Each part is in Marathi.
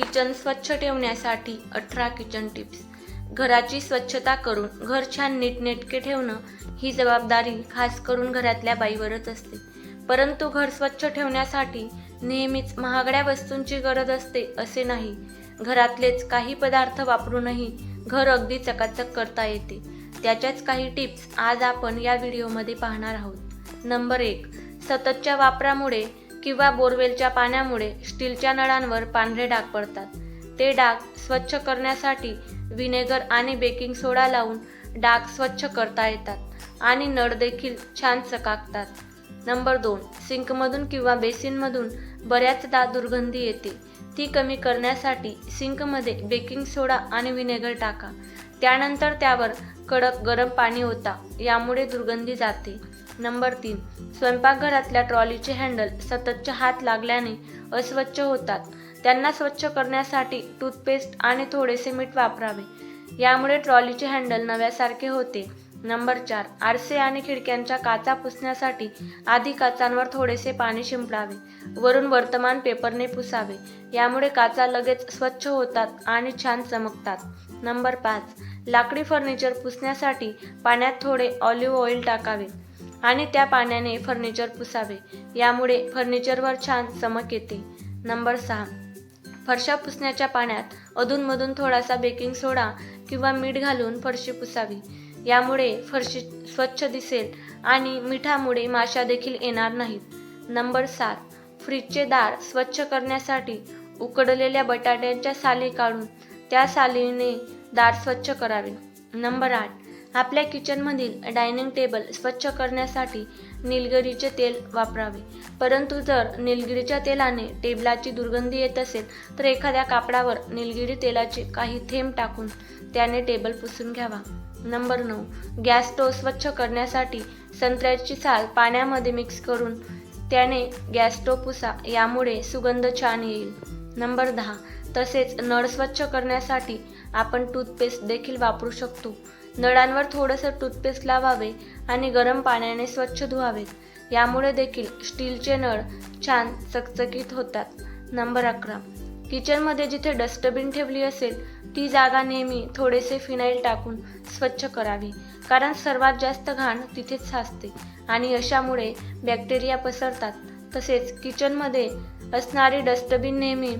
किचन स्वच्छ ठेवण्यासाठी अठरा किचन टिप्स. घराची स्वच्छता करून घर छान नीटनेटके ठेवणं ही जबाबदारी खास करून घरातल्या बाईवरच असते. परंतु घर स्वच्छ ठेवण्यासाठी नेहमीच महागड्या वस्तूंची गरज असते असे नाही. घरातलेच काही पदार्थ वापरूनही घर अगदी चकाचक करता येते. त्याच्याच काही टिप्स आज आपण या व्हिडिओमध्ये पाहणार आहोत. नंबर एक सततच्या वापरामुळे किंवा बोरवेलच्या पाण्यामुळे स्टीलच्या नळांवर पांढरे डाग पडतात. ते डाग स्वच्छ करण्यासाठी व्हिनेगर आणि बेकिंग सोडा लावून डाग स्वच्छ करता येतात आणि नळ देखील छान चकाकतात. नंबर दोन सिंकमधून किंवा बेसिनमधून बऱ्याचदा दुर्गंधी येते. ती कमी करण्यासाठी सिंकमध्ये बेकिंग सोडा आणि व्हिनेगर टाका. त्यानंतर त्यावर कडक गरम पाणी होता यामुळे दुर्गंधी जाते. नंबर तीन. स्वयंपाकघरातल्या ट्रॉलीचे हँडल सततच्या हात लागल्याने अस्वच्छ होतात. त्यांना स्वच्छ करण्यासाठी टूथपेस्ट आणि थोडेसे मीठ वापरावे. यामुळे ट्रॉलीचे हँडल नव्यासारखे होते. नंबर चार. आरसे आणि खिडक्यांच्या काचा पुसण्यासाठी आधी काचांवर थोडेसे पाणी शिंपडावे. वरून वर्तमान पेपरने पुसावे. यामुळे काचा लगेच स्वच्छ होतात आणि छान चमकतात. नंबर पाच. लाकडी फर्निचर पुसण्यासाठी पाण्यात थोडे ऑलिव्ह ऑइल टाकावे. आणि त्या पाण्याने फर्निचर पुसावे. यामुळे फर्निचरवर छान चमक येते. नंबर सहा. फरशा पुसण्याच्या पाण्यात अधूनमधून थोडासा बेकिंग सोडा किंवा मीठ घालून फरशी पुसावी. यामुळे फरशी स्वच्छ दिसेल आणि मिठामुळे माशा देखील येणार नाहीत. नंबर सात. फ्रीजचे दार स्वच्छ करण्यासाठी उकडलेल्या बटाट्यांच्या साली काढून त्या सालीने दार स्वच्छ करावे. नंबर आठ. आपल्या किचनमधील डायनिंग टेबल स्वच्छ करण्यासाठी निलगिरीचे तेल वापरावे. परंतु जर निलगिरीच्या तेलाने टेबलाची दुर्गंधी येत असेल तर एखाद्या कापडावर निलगिरी तेलाचे काही थेंब टाकून त्याने टेबल पुसून घ्यावा. नंबर नऊ. गॅस स्टोव स्वच्छ करण्यासाठी संत्र्याची साल पाण्यामध्ये मिक्स करून त्याने गॅस स्टोव पुसा यामुळे सुगंध छान येईल. नंबर दहा. तसेच नळ स्वच्छ करण्यासाठी आपण टूथपेस्ट देखील वापरू शकतो. नळांवर थोडंसं टूथपेस्ट लावावे आणि गरम पाण्याने स्वच्छ धुवावेत. यामुळे देखील स्टीलचे नळ छान चकचकीत होतात. नंबर अकरा. किचनमध्ये जिथे डस्टबिन ठेवली असेल ती जागा नेहमी थोडेसे फिनाईल टाकून स्वच्छ करावी कारण सर्वात जास्त घाण तिथेच साचते आणि अशामुळे बॅक्टेरिया पसरतात. तसेच किचनमध्ये असणारी डस्टबिन नेहमी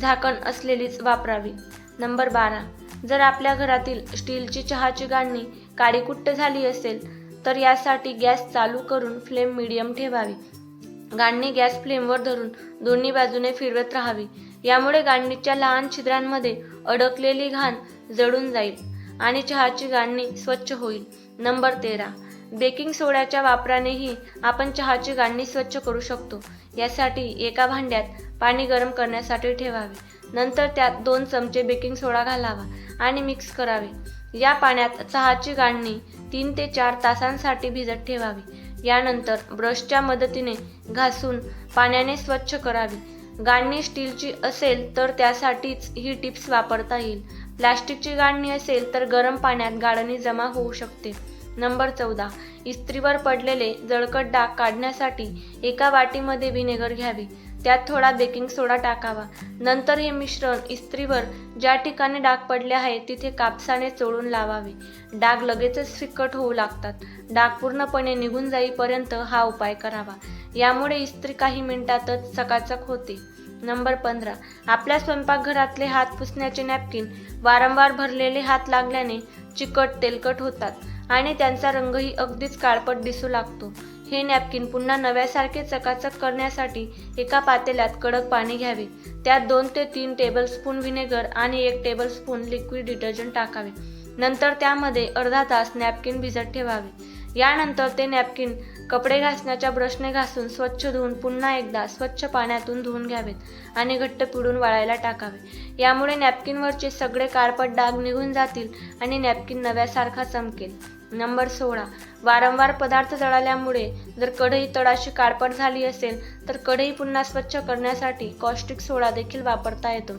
झाकण असलेलीच वापरावी. नंबर बारा. जर आपल्या घरातील स्टीलची चहाची गाळणी काळीकुट्ट झाली असेल तर यासाठी गॅस चालू करून फ्लेम मिडियम ठेवावी. गाळणी गॅस फ्लेमवर धरून दोन्ही बाजूने फिरवत राहावी. यामुळे गाळणीच्या लहान छिद्रांमध्ये अडकलेली घाण जळून जाईल आणि चहाची गाळणी स्वच्छ होईल. नंबर तेरा. बेकिंग सोड्याच्या वापरानेही आपण चहाची गाळणी स्वच्छ करू शकतो. यासाठी एका भांड्यात पाणी गरम करण्यासाठी ठेवावे. नंतर त्यात दोन चमचे बेकिंग सोडा घालावा आणि मिक्स करावे. या पाण्यात चहाची गाळणी तीन ते चार तासांसाठी भिजत ठेवावी. यानंतर ब्रशच्या मदतीने घासून पाण्याने स्वच्छ करावी. गाळणी स्टीलची असेल तर त्यासाठीच ही टिप्स वापरता येईल. प्लास्टिकची गाळणी असेल तर गरम पाण्यात गाळणी जमा होऊ शकते. नंबर चौदा. इस्त्रीवर पडलेले जळकट डाग काढण्यासाठी एका वाटीमध्ये व्हिनेगर घ्यावे. त्यात थोडा बेकिंग सोडा टाकावा. नंतर हे मिश्रण इस्त्रीवर ज्या ठिकाणी डाग पडले आहे तिथे कापसाने चोळून लावावे. डाग लगेचच फिकट होऊ लागतात. डाग पूर्णपणे निघून जाईपर्यंत हा उपाय करावा. यामुळे इस्त्री काही मिनिटातच सकाचक होते. नंबर पंधरा. आपल्या स्वयंपाकघरातले हात पुसण्याचे नॅपकिन वारंवार भरलेले हात लागल्याने चिकट तेलकट होतात आणि त्यांचा रंगही अगदीच काळपट दिसू लागतो. हे नॅपकिन पुन्हा नव्यासारखे चकाचक करण्यासाठी एका पातेल्यात कडक पाणी घ्यावे. त्यात दोन ते तीन टेबलस्पून व्हिनेगर आणि एक टेबलस्पून लिक्विड डिटर्जंट टाकावे. नंतर त्यामध्ये अर्धा तास नॅपकिन भिजत ठेवावे. यानंतर ते नॅपकिन कपडे घासण्याच्या ब्रशने घासून स्वच्छ धुवून पुन्हा एकदा स्वच्छ पाण्यातून धुवून घ्यावेत आणि घट्ट पिळून वाळायला टाकावे. यामुळे नॅपकिनवरचे सगळे काळपट डाग निघून जातील आणि नॅपकिन नव्यासारखा चमकेल. नंबर सोळा. वारंवार पदार्थ जळाल्यामुळे जर कढई तळाशी काळपट झाली असेल तर कढई पुन्हा स्वच्छ करण्यासाठी कॉस्टिक सोडा देखील वापरता येतो.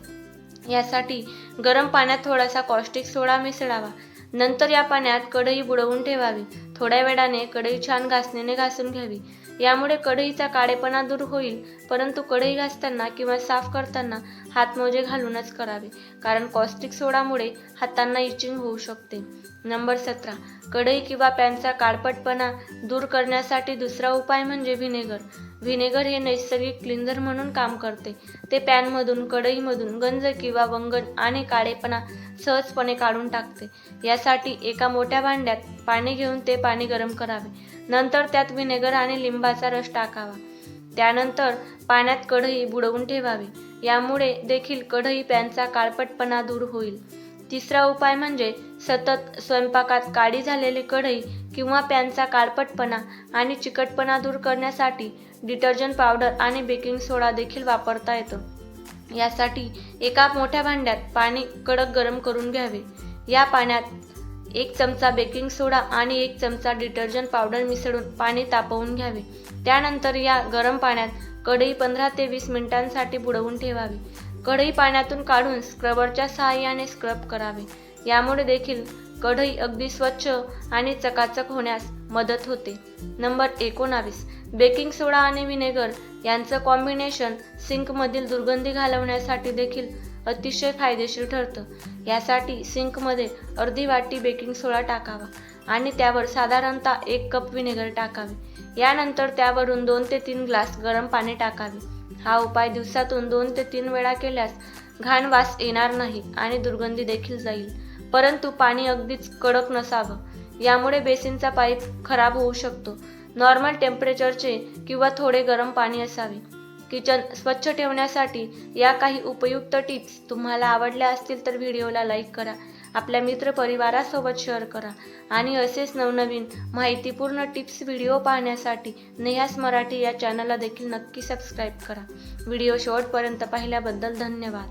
यासाठी गरम पाण्यात थोडासा कॉस्टिक सोडा मिसळावा. नंतर या पाण्यात कढई बुडवून ठेवावी. थोड्या वेळाने कढई छान घासणीने घासून घ्यावी. यामुळे कढईचा काळेपणा दूर होईल परंतु कढई घासताना किंवा साफ करताना हातमोजे घालूनच करावे कारण कॉस्टिक सोडामुळे हातांना इचिंग होऊ शकते. नंबर सतरा कढई किंवा पॅनचा काळपटपणा दूर करण्यासाठी दुसरा उपाय म्हणजे व्हिनेगर. व्हिनेगर हे नैसर्गिक क्लिन्झर म्हणून काम करते. ते पॅनमधून कढईमधून गंज किंवा वंगण आणि काळेपणा सहजपणे काढून टाकते. यासाठी एका मोठ्या भांड्यात पाणी घेऊन ते पाणी गरम करावे. नंतर त्यात व्हिनेगर आणि लिंबाचा रस टाकावा. त्यानंतर पाण्यात कढई बुडवून ठेवावी. यामुळे देखील कढई पॅनचा काळपटपणा दूर होईल. तिसरा उपाय म्हणजे सतत स्वयंपाकात काळी झालेली कढई किंवा पॅनचा काळपटपणा आणि चिकटपणा दूर करण्यासाठी डिटर्जंट पावडर आणि बेकिंग सोडा देखील वापरता येतो. यासाठी एका मोठ्या भांड्यात पाणी कडक गरम करून घ्यावे. या पाण्यात एक चमचा बेकिंग सोडा आणि एक चमचा डिटर्जंट पावडर मिसळून पाणी तापवून घ्यावे. त्यानंतर या गरम पाण्यात कढई पंधरा ते वीस मिनिटांसाठी बुडवून ठेवावी. कढई पाण्यातून काढून स्क्रबरच्या सहाय्याने स्क्रब करावे. यामुळे देखील कढई अगदी स्वच्छ आणि चकाचक होण्यास मदत होते. नंबर एकोणावीस. बेकिंग सोडा आणि व्हिनेगर यांचं कॉम्बिनेशन सिंकमधील दुर्गंधी घालवण्यासाठी देखील अतिशय फायदेशीर ठरतं. यासाठी सिंकमध्ये अर्धी वाटी बेकिंग सोडा टाकावा आणि त्यावर साधारणतः एक कप व्हिनेगर टाकावे. यानंतर त्यावरून दोन ते तीन ग्लास गरम पाणी टाकावे. हा उपाय दिवसातून दोन ते तीन वेळा केल्यास घाण वास येणार नाही आणि दुर्गंधी देखील जाईल. परंतु पाणी अगदीच कडक नसावं. यामुळे बेसिनचा पाईप खराब होऊ शकतो. नॉर्मल टेम्परेचरचे किंवा थोडे गरम पाणी असावे. किचन स्वच्छ ठेवण्यासाठी या काही उपयुक्त टिप्स तुम्हाला आवडल्या असतील तर व्हिडिओला लाईक करा आपल्या मित्रपरिवारासोबत शेअर करा आणि असेच नवनवीन माहितीपूर्ण टिप्स व्हिडिओ पाहण्यासाठी नेहास मराठी या चॅनलला देखील नक्की सबस्क्राईब करा. व्हिडिओ शेवटपर्यंत पाहिल्याबद्दल धन्यवाद.